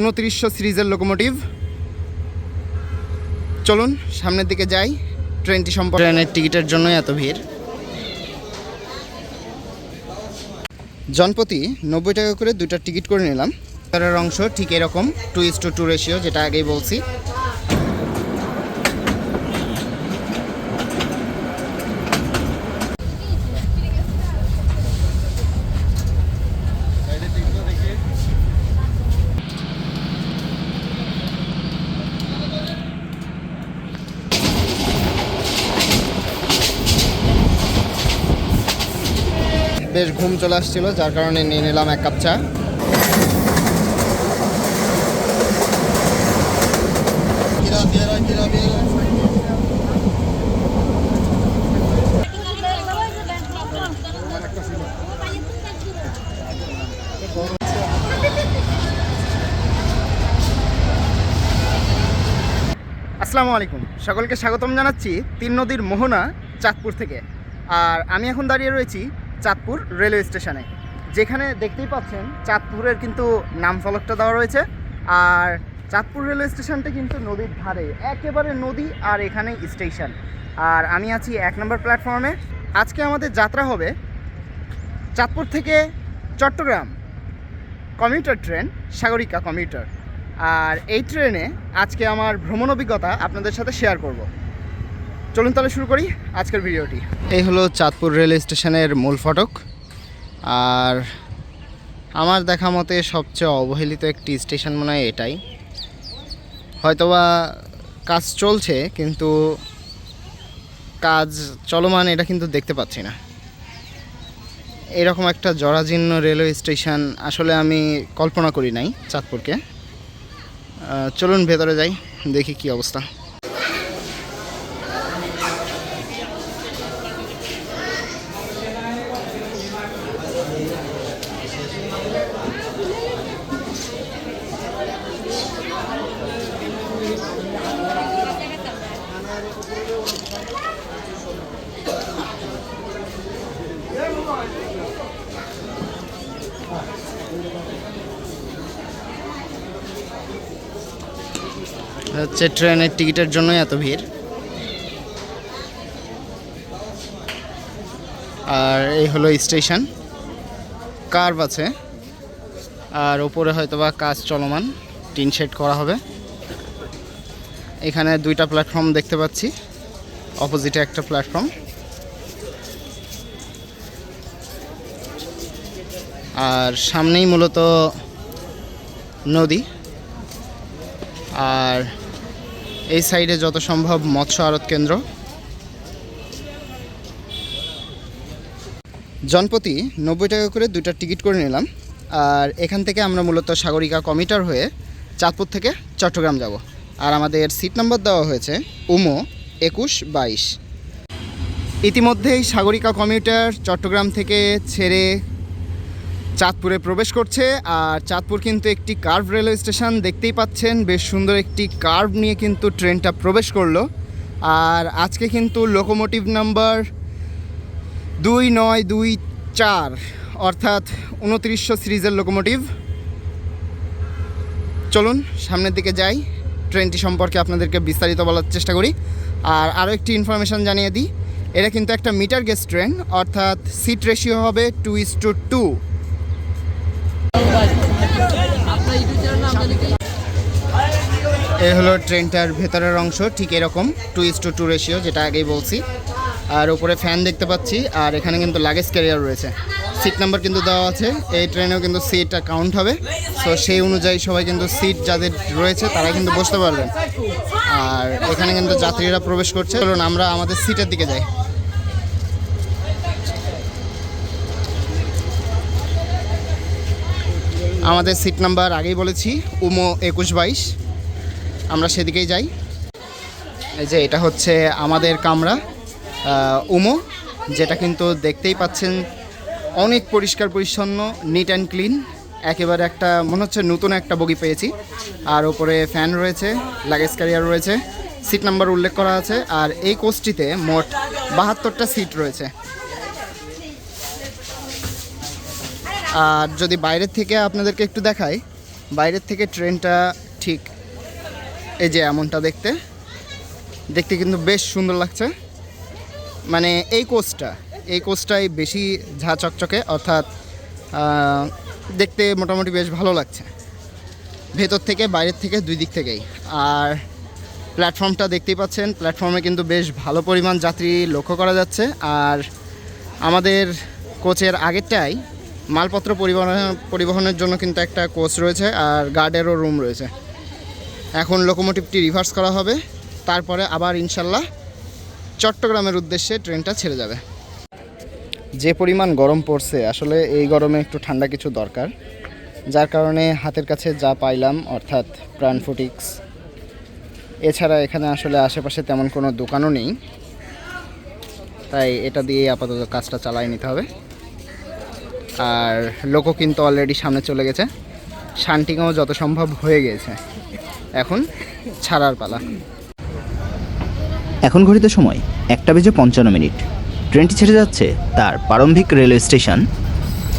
উনত্রিশশো সিরিজের লোকোমোটিভ। চলুন সামনের দিকে যাই। ট্রেনটি সম্পর্কে ট্রেনের টিকিটের জন্যই এত ভিড়। জনপ্রতি নব্বই টাকা করে দুইটা টিকিট করে নিলাম। তার অংশ ঠিক এরকম two is to two ratio যেটা আগেই বলছি বেশ ঘুম চলে আসছিল, যার কারণে নিয়ে নিলাম এক কাপ চা। আসসালামু আলাইকুম। সকলকে স্বাগতম জানাচ্ছি তিন নদীর মোহনা চাঁদপুর থেকে। আর আমি এখন দাঁড়িয়ে রয়েছি চাঁদপুর রেলওয়ে স্টেশনে। যেখানে দেখতেই পাচ্ছেন চাঁদপুরের কিন্তু নাম ফলকটা দেওয়া রয়েছে। আর চাঁদপুর রেলওয়ে স্টেশনটা কিন্তু নদীর ধারে, একেবারে নদী আর এখানে স্টেশন। আর আমি আছি এক নম্বর প্ল্যাটফর্মে। আজকে আমাদের যাত্রা হবে চাঁদপুর থেকে Chattogram commuter train, Sagarika commuter. আর এই ট্রেনে আজকে আমার ভ্রমণ অভিজ্ঞতা আপনাদের সাথে শেয়ার করব। চলুন তাহলে শুরু করি আজকের ভিডিওটি। এই হলো চাঁদপুর রেল স্টেশনের মূল ফটক। আর আমার দেখা মতে সবচেয়ে অবহেলিত একটি স্টেশন মনে হয় এটাই। হয়তোবা কাজ চলছে, কিন্তু কাজ চলমান এটা কিন্তু দেখতে পাচ্ছি না। এরকম একটা জরাজীর্ণ রেলওয়ে স্টেশন আসলে আমি কল্পনা করি নাই চাঁদপুরকে। চলুন ভেতরে যাই, দেখি কি অবস্থা। হচ্ছে ট্রেনের টিকিটের জন্যই এত ভিড়। আর এই হলো স্টেশন। কার্ভ আছে। আর ওপরে হয়তোবা কাজ চলমান। টিন শেড করা হবে। এখানে দুইটা প্ল্যাটফর্ম দেখতে পাচ্ছি। অপোজিটে একটা প্ল্যাটফর্ম। আর সামনেই মূলত নদী। আর এই সাইডে যত সম্ভব মৎস্য আড়ত কেন্দ্র। জনপ্রতি নব্বই টাকা করে দুইটা টিকিট করে নিলাম। আর এখান থেকে আমরা মূলত সাগরিকা কমিটার হয়ে চাঁদপুর থেকে চট্টগ্রাম যাব। আর আমাদের সিট নাম্বার দেওয়া হয়েছে উমো একুশ বাইশ। ইতিমধ্যেই সাগরিকা কমিউটার চট্টগ্রাম থেকে ছেড়ে চাঁদপুরে প্রবেশ করছে, আর চাঁদপুর কিন্তু একটি কার্ভ রেলওয়ে স্টেশন দেখতেই পাচ্ছেন। বেশ সুন্দর একটি কার্ভ নিয়ে কিন্তু ট্রেনটা প্রবেশ করল। আর আজকে কিন্তু লোকোমোটিভ নাম্বার দুই নয় দুই চার, অর্থাৎ উনত্রিশশো সিরিজের লোকোমোটিভ চলুন, সামনের দিকে যাই। ট্রেনটি সম্পর্কে আপনাদেরকে বিস্তারিত বলার চেষ্টা করি। আর আরও একটি ইনফরমেশান জানিয়ে দিই। এটা কিন্তু একটা মিটার গেজ ট্রেন অর্থাৎ সিট রেশিও হবে টু ইস টু টু এই হলো ট্রেনটার ভেতরের অংশ, ঠিক এরকম two is to two ratio যেটা আগেই বলছি। আর উপরে ফ্যান দেখতে পাচ্ছি, আর এখানে কিন্তু লাগেজ ক্যারিয়ার রয়েছে। সিট নাম্বার কিন্তু দেওয়া আছে, এই ট্রেনেও কিন্তু সিটটা কাউন্ট হবে। তো সেই অনুযায়ী সবাই কিন্তু সিট যাদের রয়েছে তারা কিন্তু বসতে পারবেন। আর এখানে কিন্তু যাত্রীরা প্রবেশ করছে। চলুন, আমরা আমাদের সিটের দিকে যাই। আমাদের সিট নাম্বার আগেই বলেছি, উমো একুশ বাইশ। আমরা সেদিকেই যাই। এই যে এটা হচ্ছে আমাদের কামরা উমো, যেটা কিন্তু দেখতেই পাচ্ছেন অনেক পরিষ্কার পরিচ্ছন্ন নিট অ্যান্ড ক্লিন একেবারে একটা, মনে হচ্ছে নতুন একটা বগি পেয়েছি। আর ওপরে ফ্যান রয়েছে লাগেজ ক্যারিয়ার রয়েছে। সিট নাম্বার উল্লেখ করা আছে। আর এই কোচটিতে মোট বাহাত্তরটা সিট রয়েছে। আর যদি বাইরের থেকে আপনাদেরকে একটু দেখাই, বাইরের থেকে ট্রেনটা ঠিক এই যে এমনটা দেখতে। দেখতে কিন্তু বেশ সুন্দর লাগছে। মানে এই কোচটা, এই কোচটাই বেশি ঝা চকচকে, অর্থাৎ দেখতে মোটামুটি বেশ ভালো লাগছে। ভেতর থেকে, বাইরের থেকে, দুই দিক থেকেই। আর প্ল্যাটফর্মটা দেখতেই পাচ্ছেন, প্ল্যাটফর্মে কিন্তু বেশ ভালো পরিমাণ যাত্রী লক্ষ্য করা যাচ্ছে। আর আমাদের কোচের আগেরটাই মালপত্র পরিবহন পরিবহনের জন্য কিন্তু একটা কোচ রয়েছে আর গার্ডেরও রুম রয়েছে। এখন লোকোমোটিভটি রিভার্স করা হবে। তারপরে আবার ইনশাল্লাহ চট্টগ্রামের উদ্দেশ্যে ট্রেনটা ছেড়ে যাবে। যে পরিমাণ গরম পড়ছে, আসলে এই গরমে একটু ঠান্ডা কিছু দরকার। যার কারণে হাতের কাছে যা পাইলাম, অর্থাৎ প্রাণফুটিক্স এছাড়া এখানে আসলে আশেপাশে তেমন কোনো দোকানও নেই। তাই এটা দিয়ে আপাতত কাজটা চালাই নিতে হবে। আর লোকও কিন্তু অলরেডি সামনে চলে গেছে। শান্টিংও যত সম্ভব হয়ে গেছে। এখন ছাড়ার পালা। এখন ঘড়িতে সময় একটা বেজে পঞ্চান্ন মিনিট। ট্রেনটি ছেড়ে যাচ্ছে তার প্রারম্ভিক railway station,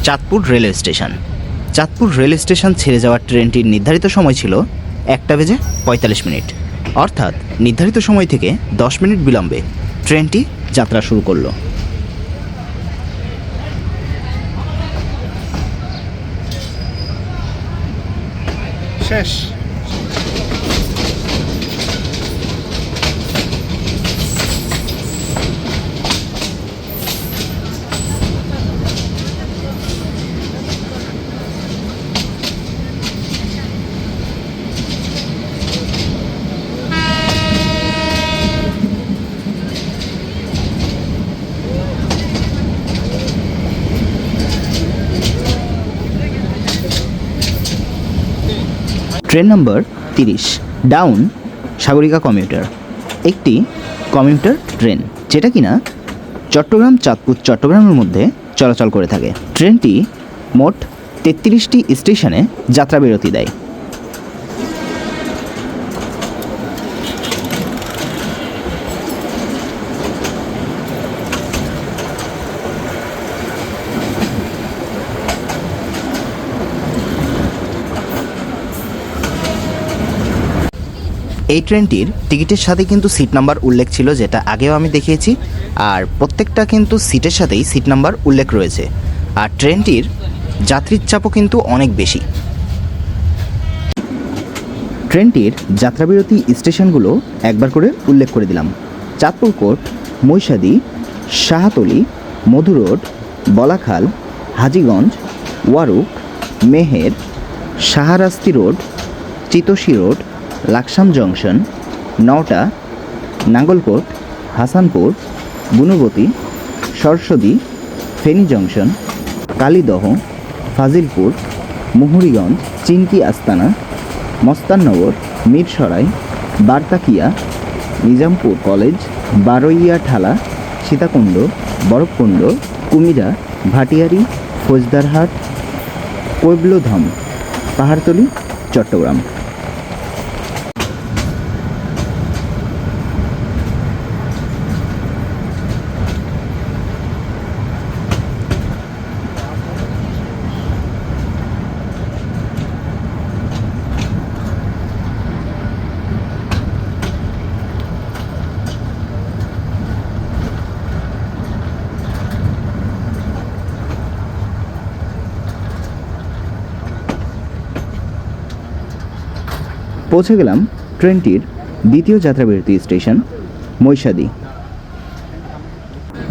Chandpur railway station. Chandpur railway station ছেড়ে যাওয়ার ট্রেনটির নির্ধারিত সময় ছিল একটা বেজে পঁয়তাল্লিশ মিনিট। অর্থাৎ নির্ধারিত সময় থেকে দশ মিনিট বিলম্বে ট্রেনটি যাত্রা শুরু করল। শেষ ট্রেন নম্বর তিরিশ, ডাউন, সাগরিকা কমিউটার, একটি কমিউটার ট্রেন, যেটা কিনা চট্টগ্রাম, চাঁদপুর, চট্টগ্রামের মধ্যে চলাচল করে থাকে। ট্রেনটি মোট তেত্রিশটি স্টেশনে যাত্রা বিরতি দেয়। এই ট্রেনটির টিকিটের সাথে কিন্তু সিট নাম্বার উল্লেখ ছিল, যেটা আগেও আমি দেখিয়েছি। আর প্রত্যেকটা কিন্তু সিটের সাথেই সিট নাম্বার উল্লেখ রয়েছে। আর ট্রেনটির যাত্রীর চাপও কিন্তু অনেক বেশি। ট্রেনটির যাত্রাবিরতি স্টেশনগুলো একবার করে উল্লেখ করে দিলাম। Chandpur court Moishadi Shahatali, Madhu road, Balakhal, Hajiganj, Waruk, Meher Shaharasti road, Chitoshi road Laksam junction, Naota, Nangalkot, Hasanpur, Bunubati, Saraswati, Feni junction, Kalidah, Fazilpur, Muhuriganj, Chinki Astana, Mastannagar, Mirsarai, Bartakia, Nizampur college, Baraiya Thala, Sitakunda, Barabkunda, Kumira, Bhatiari, Faujdarhat Koibaldham Pahartali, Chattogram. পৌঁছে গেলাম ট্রেনটির দ্বিতীয় যাত্রাবিরতি station, মৈশাদি।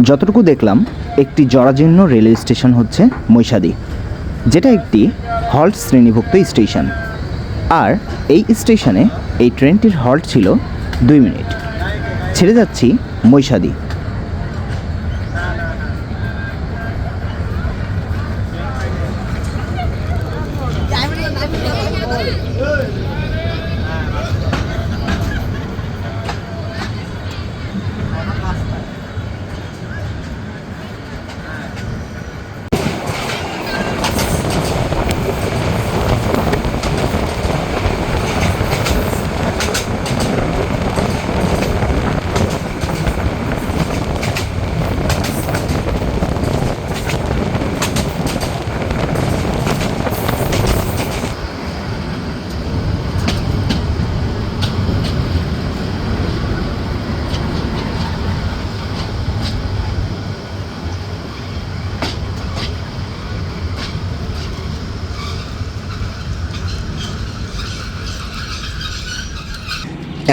যতটুকু দেখলাম, একটি জরাজীর্ণ railway station হচ্ছে মৈশাদি, যেটা একটি হল্ট শ্রেণীভুক্ত স্টেশন। আর এই স্টেশনে এই ট্রেনটির হল্ট ছিল দুই মিনিট। ছেড়ে যাচ্ছি মৈশাদি।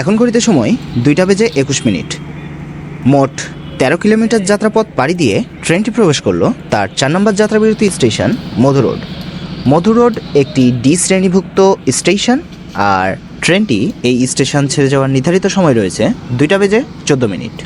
এখন ঘড়িতে সময় দুইটা বেজে একুশ মিনিট। মোট তেরো কিলোমিটার যাত্রাপথ পাড়ি দিয়ে ট্রেনটি প্রবেশ করল তার চার নম্বর যাত্রাবিরতি station Madhu road. Madhu road একটি ডি শ্রেণীভুক্ত স্টেশন আর ট্রেনটি এই স্টেশন ছেড়ে যাওয়ার নির্ধারিত সময় রয়েছে দুইটা বেজে চোদ্দ minute.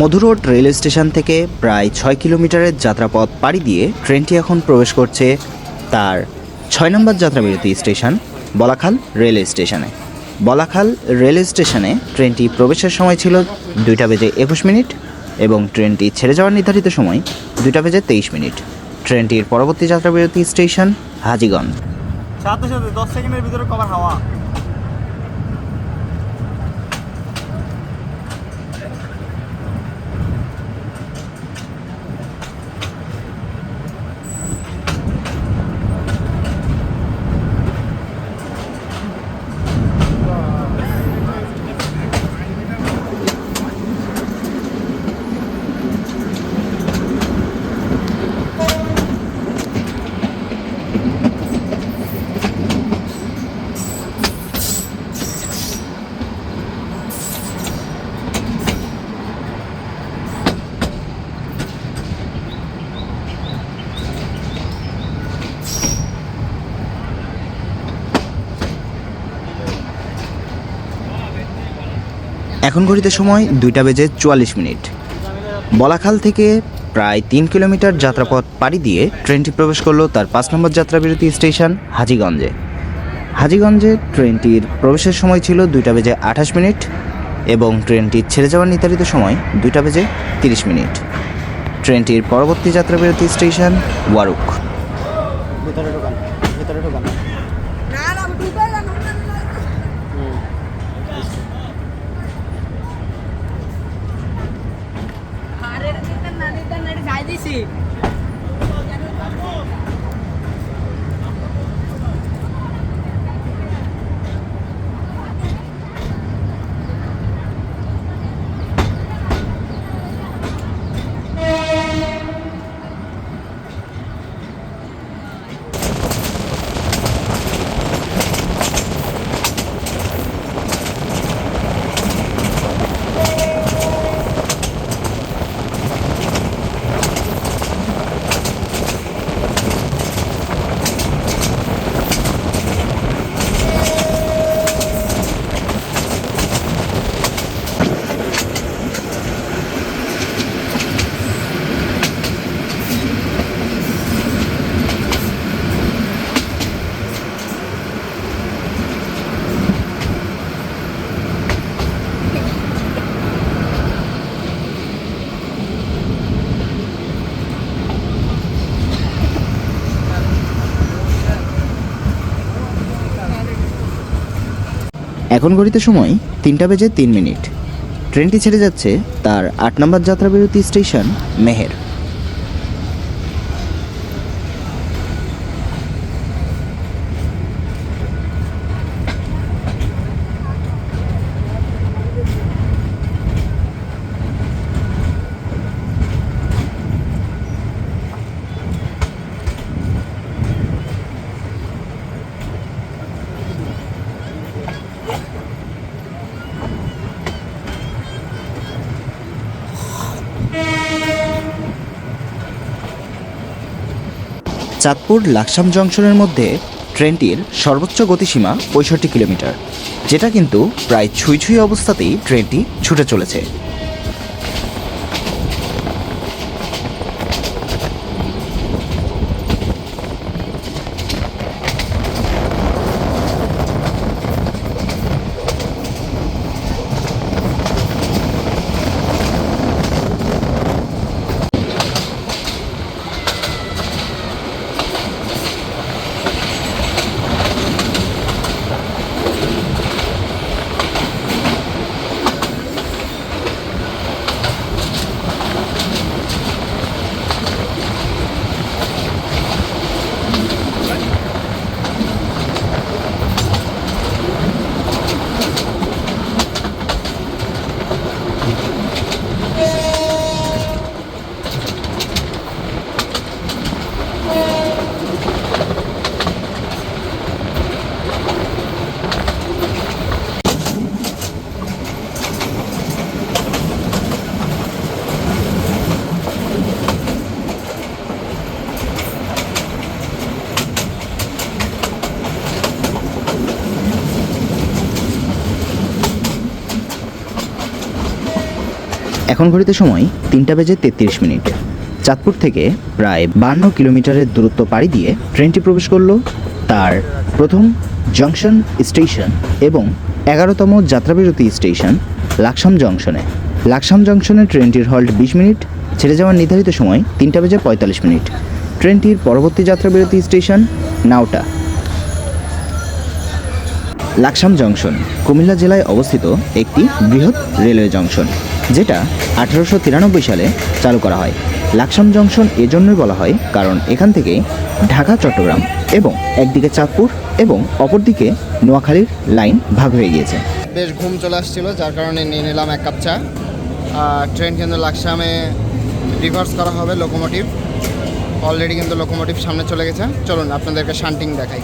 Madhu road rail station থেকে প্রায় ছয় কিলোমিটারের যাত্রাপথ পাড়ি দিয়ে ট্রেনটি এখন প্রবেশ করছে তার ছয় নম্বর যাত্রাবিরতি স্টেশন, বলাখাল রেল স্টেশনে। বলাখাল রেল স্টেশনে ট্রেনটি প্রবেশের সময় ছিল দুইটা বেজে একুশ মিনিট এবং ট্রেনটি ছেড়ে যাওয়ার নির্ধারিত সময় দুইটা বেজে তেইশ মিনিট। ট্রেনটির পরবর্তী যাত্রাবিরতি স্টেশন হাজিগঞ্জ। সাথে সাথে দশ সেকেন্ডের ভিতরে কবার হাওয়া। এখন ঘড়িতে সময় দুইটা বেজে চুয়াল্লিশ মিনিট। বলাখাল থেকে প্রায় তিন কিলোমিটার যাত্রাপথ পাড়ি দিয়ে ট্রেনটি প্রবেশ করল তার পাঁচ নম্বর যাত্রাবিরতি স্টেশন হাজিগঞ্জে। হাজিগঞ্জে ট্রেনটির প্রবেশের সময় ছিল দুইটা বেজে আঠাশ মিনিট এবং ট্রেনটি ছেড়ে যাওয়ার নির্ধারিত সময় দুইটা বেজে তিরিশ মিনিট। ট্রেনটির পরবর্তী যাত্রাবিরতি স্টেশন ওয়ারুক ভিতরে ঢোকান ভিতরে ঢোকান না না ঢুকে না আরে নিতে না নিতে না যাই দিছি এখন ঘড়িতে সময় তিনটা বেজে তিন মিনিট। ট্রেনটি ছেড়ে যাচ্ছে তার আট নম্বর যাত্রাবিরতি স্টেশন মেহের। চাঁদপুর লাকসাম জংশনের মধ্যে ট্রেনটির সর্বোচ্চ গতিসীমা পঁয়ষট্টি কিলোমিটার, যেটা কিন্তু প্রায় ছুঁই ছুঁই অবস্থাতেই ট্রেনটি ছুটে চলেছে। এখন ঘড়িতে সময় তিনটা বেজে তেত্রিশ মিনিট। চাঁদপুর থেকে প্রায় বান্ন কিলোমিটারের দূরত্ব পাড়ি দিয়ে ট্রেনটি প্রবেশ করল তার প্রথম জংশন স্টেশন এবং এগারোতম যাত্রাবিরতি স্টেশন লাকসাম জংশনে। লাকসাম জংশনে ট্রেনটির হল্ট বিশ মিনিট, ছেড়ে যাওয়ার নির্ধারিত সময় তিনটা বেজে পঁয়তাল্লিশ মিনিট। ট্রেনটির পরবর্তী যাত্রাবিরতি স্টেশন নাওটা। লাকসাম জংশন কুমিল্লা জেলায় অবস্থিত একটি বৃহৎ রেলওয়ে জংশন। যেটা আঠারোশো তিরানব্বই সালে চালু করা হয়। লাকসাম জংশন এজন্যই বলা হয় কারণ এখান থেকে ঢাকা, চট্টগ্রাম এবং একদিকে চাঁদপুর এবং অপরদিকে নোয়াখালীর লাইন ভাগ হয়ে গিয়েছে। বেশ ঘুম চলে আসছিল, যার কারণে নিয়ে নিলাম এক কাপ চা। আর ট্রেন কিন্তু লাকসামে রিভার্স করা হবে লোকোমোটিভ অলরেডি কিন্তু লোকোমোটিভ সামনে চলে গেছে। চলুন আপনাদেরকে শান্টিং দেখাই।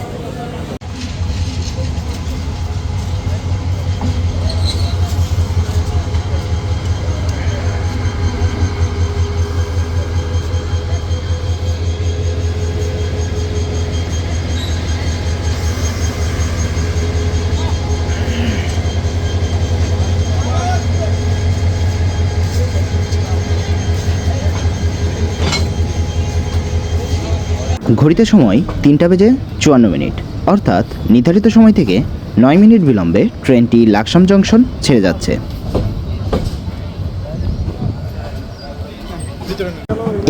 ঘড়িতে সময় তিনটা বেজে চুয়ান্ন মিনিট। অর্থাৎ নির্ধারিত সময় থেকে নয় মিনিট বিলম্বে ট্রেনটি লাকসাম জংশন ছেড়ে যাচ্ছে।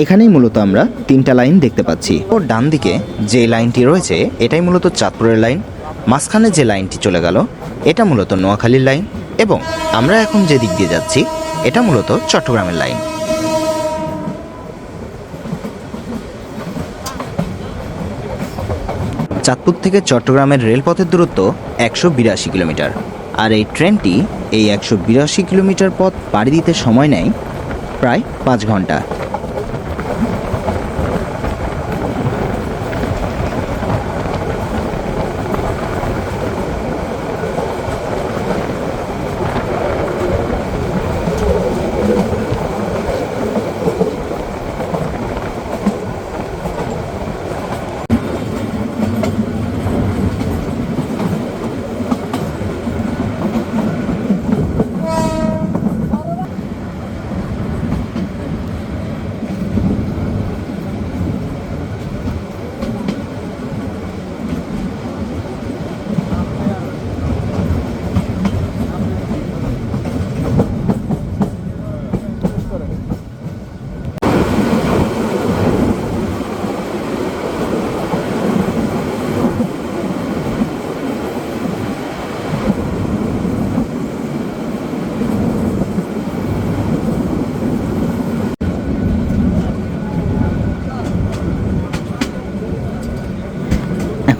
এখানেই মূলত আমরা তিনটা লাইন দেখতে পাচ্ছি। ও ডান দিকে যে লাইনটি রয়েছে, এটাই মূলত চাঁদপুরের লাইন। মাঝখানে যে লাইনটি চলে গেল, এটা মূলত নোয়াখালীর লাইন। এবং আমরা এখন যে দিক দিয়ে যাচ্ছি, এটা মূলত চট্টগ্রামের লাইন। চাঁদপুর থেকে চট্টগ্রামের রেলপথের দূরত্ব একশো বিরাশি কিলোমিটার। আর এই ট্রেনটি এই একশো বিরাশি কিলোমিটার পথ পাড়ি দিতে সময় নেয় প্রায় পাঁচ ঘণ্টা।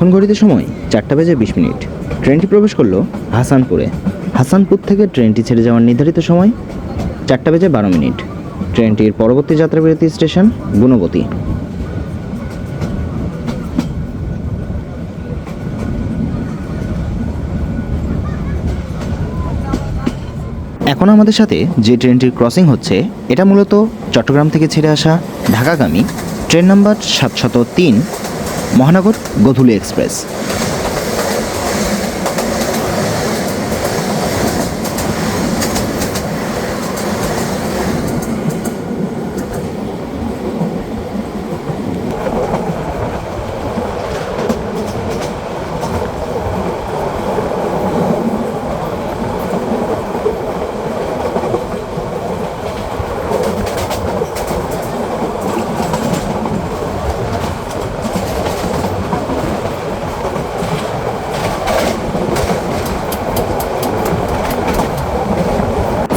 এখন ঘড়িতে সময় চারটা বেজে বিশ মিনিট। ট্রেনটি প্রবেশ করল হাসানপুরে। হাসানপুর থেকে ট্রেনটি ছেড়ে যাওয়ার নির্ধারিত সময় চারটা বেজে বারো মিনিট। ট্রেনটির পরবর্তী যাত্রাবিরতি স্টেশন গুণবতী। এখন আমাদের সাথে যে ট্রেনটির ক্রসিং হচ্ছে, এটা মূলত চট্টগ্রাম থেকে ছেড়ে আসা ঢাকাগামী, ট্রেন নাম্বার সাতশত তিন মহানগর গধুলি এক্সপ্রেস।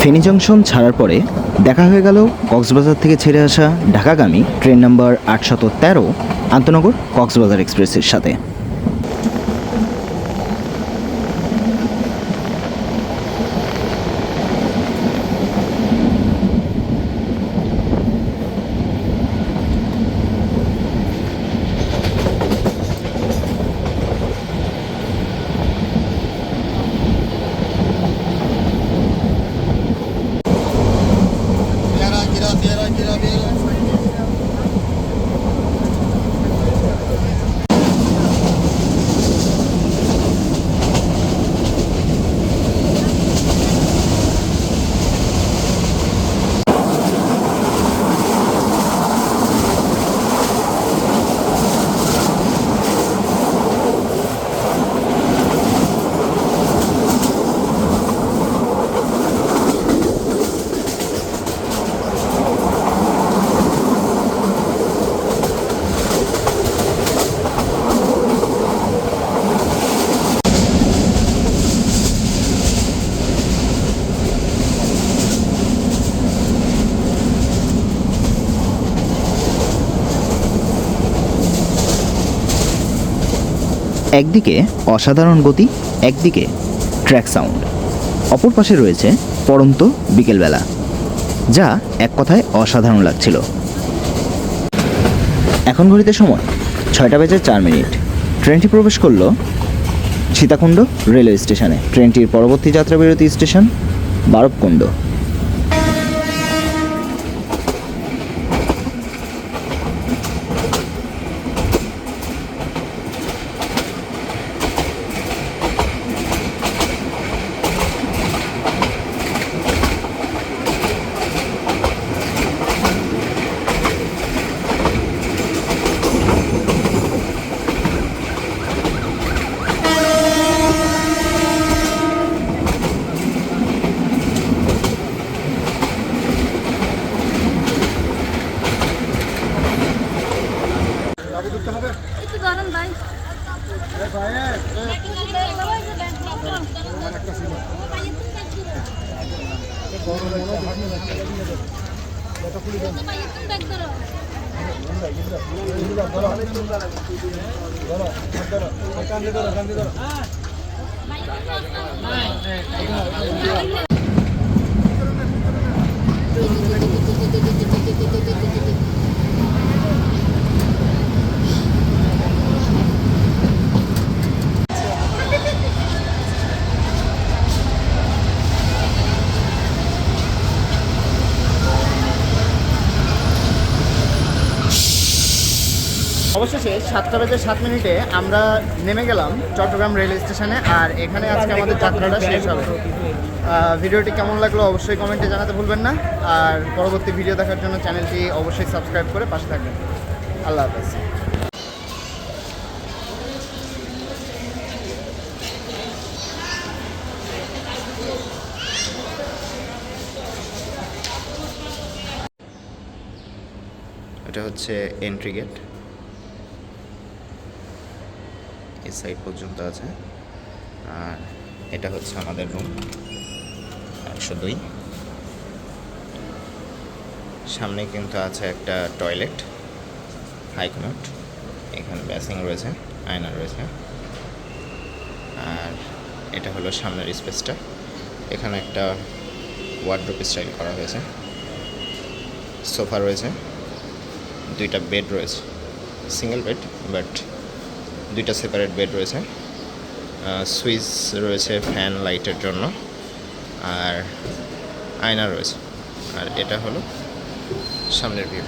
ফেনী জংশন ছাড়ার পরে দেখা হয়ে গেল কক্সবাজার থেকে ছেড়ে আসা ঢাকাগামী ট্রেন নাম্বার আটশত তেরো আন্তনগর কক্সবাজার এক্সপ্রেসের সাথে। একদিকে অসাধারণ গতি, একদিকে ট্র্যাক সাউন্ড। অপর পাশে রয়েছে পড়ন্ত বিকেলবেলা, যা এক কথায় অসাধারণ লাগছিল। এখন ঘড়িতে সময় ছয়টা বেজে চার মিনিট। ট্রেনটি প্রবেশ করল সীতাকুণ্ড রেলওয়ে স্টেশনে। ট্রেনটির পরবর্তী যাত্রা বিরতি স্টেশন বারবকুণ্ড একটু গরম ভাই অবশেষে সাতটা বেজে সাত মিনিটে আমরা নেমে গেলাম চট্টগ্রাম রেল স্টেশনে, আর এখানে আজকে আমাদের যাত্রাটা শেষ হবে। ভিডিওটি কেমন লাগল অবশ্যই কমেন্টে জানাতে ভুলবেন না, আর পরবর্তী ভিডিও দেখার জন্য চ্যানেলটি অবশ্যই সাবস্ক্রাইব করে পাশে থাকবেন। আল্লাহ হাফেজ। এটা হচ্ছে এন্ট্রি গেট এই সাইড পর্যন্ত আছে। আর এটা হচ্ছে আমাদের রুম একশো দুই। সামনে কিন্তু আছে একটা টয়লেট হাইকমোট এখানে ব্যাসিং রয়েছে, আয়না রয়েছে। আর এটা হলো সামনের স্পেসটা এখানে একটা ওয়ার্ড্রোপ স্টাইল করা হয়েছে। সোফা রয়েছে, দুইটা বেড রয়েছে সিঙ্গেল বেড বাট দুইটা সেপারেট বেড রয়েছে। সুইচ রয়েছে ফ্যান লাইটের জন্য, আর আয়না রয়েছে। আর এটা হলো সামনের ভিউ